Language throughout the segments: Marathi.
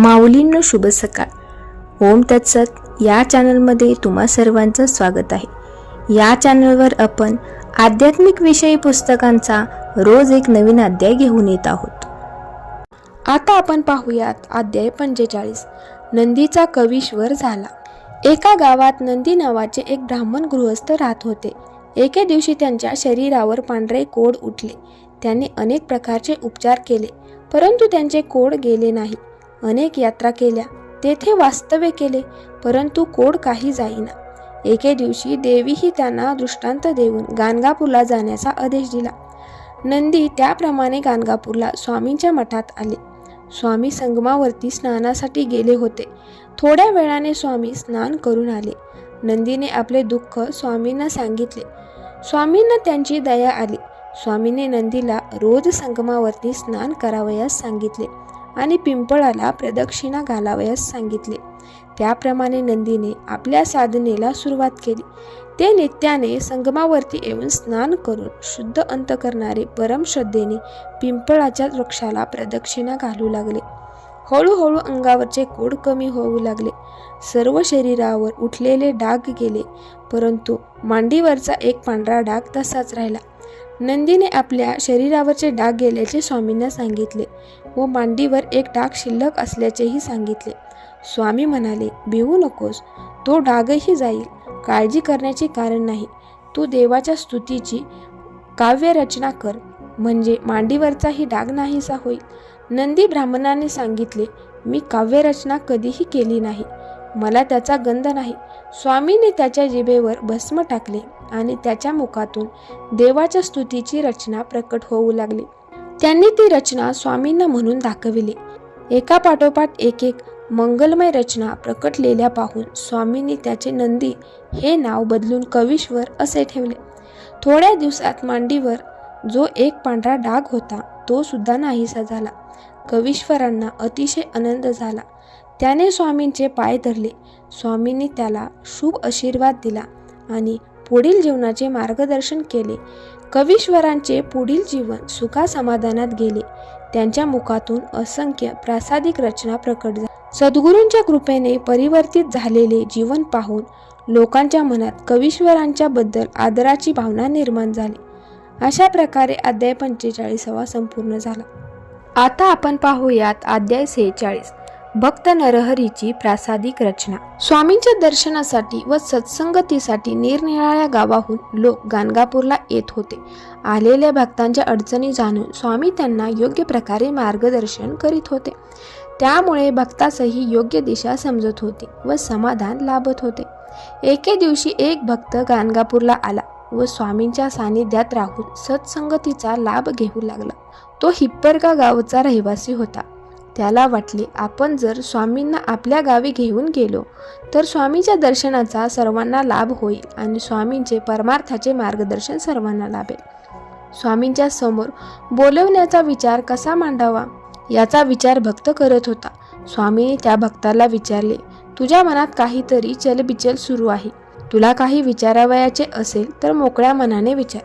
माऊलींनो शुभ सकाळ. ओम तत्सत. या चॅनलमध्ये तुम्हा सर्वांचं स्वागत आहे. या चॅनलवर आपण आध्यात्मिक विषयी पुस्तकांचा रोज एक नवीन अध्याय घेऊन येत आहोत. आता आपण पाहूयात अध्याय पंचेचाळीस. नंदीचा कवीश्वर झाला. एका गावात नंदी नावाचे एक ब्राह्मण गृहस्थ राहत होते. एके दिवशी त्यांच्या शरीरावर पांढरे कोड उठले. त्यांनी अनेक प्रकारचे उपचार केले परंतु त्यांचे कोड गेले नाही. अनेक यात्रा केल्या. तेथे वास्तव्य केले परंतु कोड काही जाईना. एके दिवशी देवीही त्यांना दृष्टांत देऊन गाणगापूरला जाण्याचा आदेश दिला. नंदी त्याप्रमाणे गाणगापूरला स्वामींच्या मठात आले. स्वामी संगमावरती स्नानासाठी गेले होते. थोड्या वेळाने स्वामी स्नान करून आले. नंदीने आपले दुःख स्वामींना सांगितले. स्वामींना त्यांची दया आली. स्वामीने नंदीला रोज संगमावरती स्नान करावयास सांगितले. आणि पिंपळाला प्रदक्षिणा घालावयास सांगितले. त्याप्रमाणे नंदीने आपल्या साधनेला सुरुवात केली. ते नित्याने संगमावरती येऊन स्नान करून शुद्ध अंत करणारे परमश्रद्धेने पिंपळाच्या वृक्षाला प्रदक्षिणा घालू लागले. हळूहळू अंगावरचे कोड कमी होऊ लागले. सर्व शरीरावर उठलेले डाग गेले परंतु मांडीवरचा एक पांढरा डाग तसाच राहिला. नंदीने आपल्या शरीरावरचे डाग गेल्याचे स्वामींना सांगितले. व मांडीवर एक डाग शिल्लक असल्याचेही सांगितले. स्वामी म्हणाले भिवू नकोस. तो डागही जाईल. काळजी करण्याचे कारण नाही. तू देवाच्या स्तुतीची काव्यरचना कर. म्हणजे मांडीवरचाही डाग नाहीसा होईल. नंदी ब्राह्मणाने सांगितले मी काव्यरचना कधीही केली नाही. मला त्याचा गंध नाही. स्वामीने त्याच्या जिभेवर भस्म टाकले आणि त्याच्या मुखातून देवाच्या स्तुतीची रचना प्रकट होऊ लागली. त्यांनी ती रचना स्वामींना म्हणून दाखविली. एका पाठोपाठ एक एक मंगलमय रचना प्रकटलेल्या पाहून स्वामींनी त्याचे नंदी हे नाव बदलून कविश्वर असे ठेवले. थोड्या दिवसात मांडीवर जो एक पांढरा डाग होता तो सुद्धा नाहीसा झाला. कविश्वरांना अतिशय आनंद झाला. त्याने स्वामींचे पाय धरले. स्वामींनी त्याला शुभ आशीर्वाद दिला आणि पुढील जीवनाचे मार्गदर्शन केले. कवीश्वरांचे पुढील जीवन सुखासमाधानात गेले. त्यांच्या मुखातून असंख्य प्रासादिक रचना प्रकट झाल्या. सद्गुरूंच्या कृपेने परिवर्तित झालेले जीवन पाहून लोकांच्या मनात कवीश्वरांच्या बद्दल आदराची भावना निर्माण झाली. अशा प्रकारे अध्याय पंचेचाळीसावा संपूर्ण झाला. आता आपण पाहूयात अध्याय सेहेचाळीस. भक्त नरहरीची प्रासादिक रचना. स्वामींच्या दर्शनासाठी व सत्संगतीसाठी निरनिराळ्या गावाहून लोक गाणगापूरला येत होते. आलेल्या भक्तांच्या अडचणी जाणून स्वामी त्यांना योग्य प्रकारे मार्गदर्शन करीत होते. त्यामुळे भक्तासही योग्य दिशा समजत होती व समाधान लाभत होते. एके दिवशी एक भक्त गाणगापूरला आला व स्वामींच्या सानिध्यात राहून सत्संगतीचा लाभ घेऊ लागला. तो हिप्परगा गावचा रहिवासी होता. त्याला वाटले आपण जर स्वामींना आपल्या गावी घेऊन गेलो तर स्वामीच्या दर्शनाचा सर्वांना लाभ होईल आणि स्वामींचे परमार्थाचे मार्गदर्शन सर्वांना लाभेल. स्वामींच्या समोर बोलवण्याचा विचार कसा मांडावा याचा विचार भक्त करत होता. स्वामीने त्या भक्ताला विचारले तुझ्या मनात काहीतरी चलबिचल सुरू आहे. तुला काही विचारावयाचे असेल तर मोकळ्या मनाने विचार.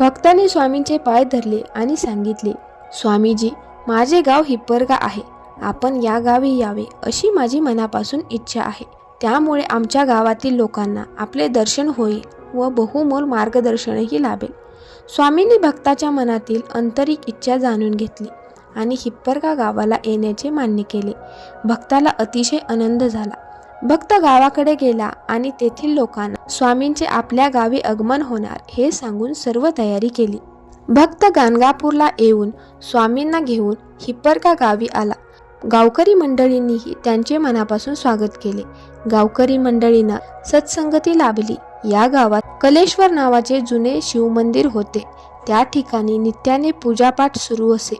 भक्ताने स्वामींचे पाय धरले आणि सांगितले स्वामीजी माझे गाव हिप्परगा आहे. आपण या गावी यावे अशी माझी मनापासून इच्छा आहे. त्यामुळे आमच्या गावातील लोकांना आपले दर्शन होईल व बहुमोल मार्गदर्शनही लाभेल. स्वामींनी भक्ताच्या मनातील आंतरिक इच्छा जाणून घेतली आणि हिप्परगा गावाला येण्याचे मान्य केले. भक्ताला अतिशय आनंद झाला. भक्त गावाकडे गेला आणि तेथील लोकांना स्वामींचे आपल्या गावी आगमन होणार हे सांगून सर्व तयारी केली. भक्त गाणगापूरला येऊन स्वामींना घेऊन हिप्परका गावी आला. गावकरी मंडळींनीही त्यांचे मनापासून स्वागत केले. गावकरी मंडळींना सत्संगती लाभली. या गावात कलेश्वर नावाचे जुने शिवमंदिर होते. त्या ठिकाणी नित्याने पूजापाठ सुरू असे.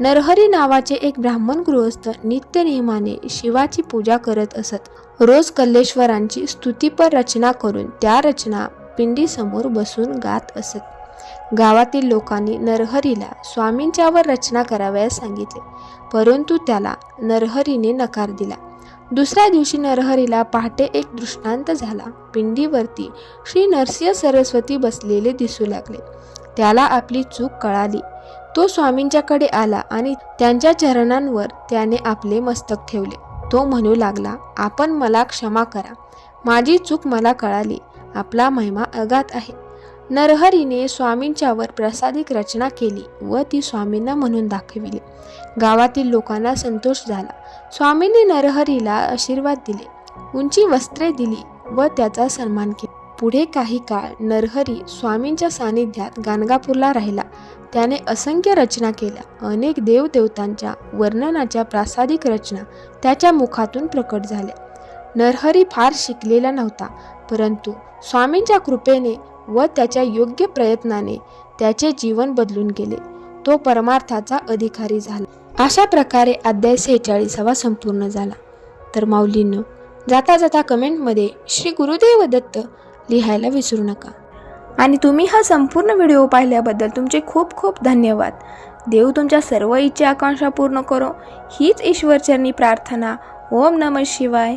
नरहरी नावाचे एक ब्राह्मण गृहस्थ नित्य नियमाने शिवाची पूजा करत असत. रोज कल्लेश्वरांची स्तुतीपर रचना करून त्या रचना पिंडीसमोर बसून गात असत. गावातील लोकांनी नरहरीला स्वामींच्यावर रचना करावयास सांगितले. परंतु त्याला नरहरीने नकार दिला. दुसऱ्या दिवशी नरहरीला पहाटे एक दृष्टांत झाला. पिंडीवरती श्री नरसिंह सरस्वती बसलेले दिसू लागले. त्याला आपली चूक कळाली. तो स्वामींच्याकडे आला आणि त्यांच्या चरणांवर त्याने आपले मस्तक ठेवले. तो म्हणू लागला आपण मला क्षमा करा. माझी चूक मला कळाली. आपला महिमा अगात आहे. नरहरीने स्वामींच्यावर प्रसादिक रचना केली व ती स्वामींना म्हणून दाखविली. गावातील लोकांना संतोष झाला. स्वामींनी नरहरीला आशीर्वाद दिले. उंची वस्त्रे दिली व त्याचा सन्मान केला. पुढे काही काळ नरहरी स्वामींच्या सानिध्यात गाणगापूरला राहिला. त्याने असंख्य रचना केल्या. अनेक देवदेवतांच्या वर्णनाच्या प्रासादिक रचना त्याच्या मुखातून प्रकट झाल्या. नरहरी फार शिकलेला नव्हता परंतु स्वामींच्या कृपेने व त्याच्या योग्य प्रयत्नाने त्याचे जीवन बदलून गेले. तो परमार्थाचा अधिकारी झाला. अशा प्रकारे अध्याय सेहेचाळीसावा संपूर्ण झाला. तर माऊलीनं जाता जाता कमेंटमध्ये श्री गुरुदेव दत्त लिहायला विसरू नका. आणि तुम्ही हा संपूर्ण व्हिडिओ पाहिल्याबद्दल तुमचे खूप खूप धन्यवाद. देव तुमच्या सर्व इच्छा आकांक्षा पूर्ण करो. हीच ईश्वरचरणी प्रार्थना. ओम नम शिवाय.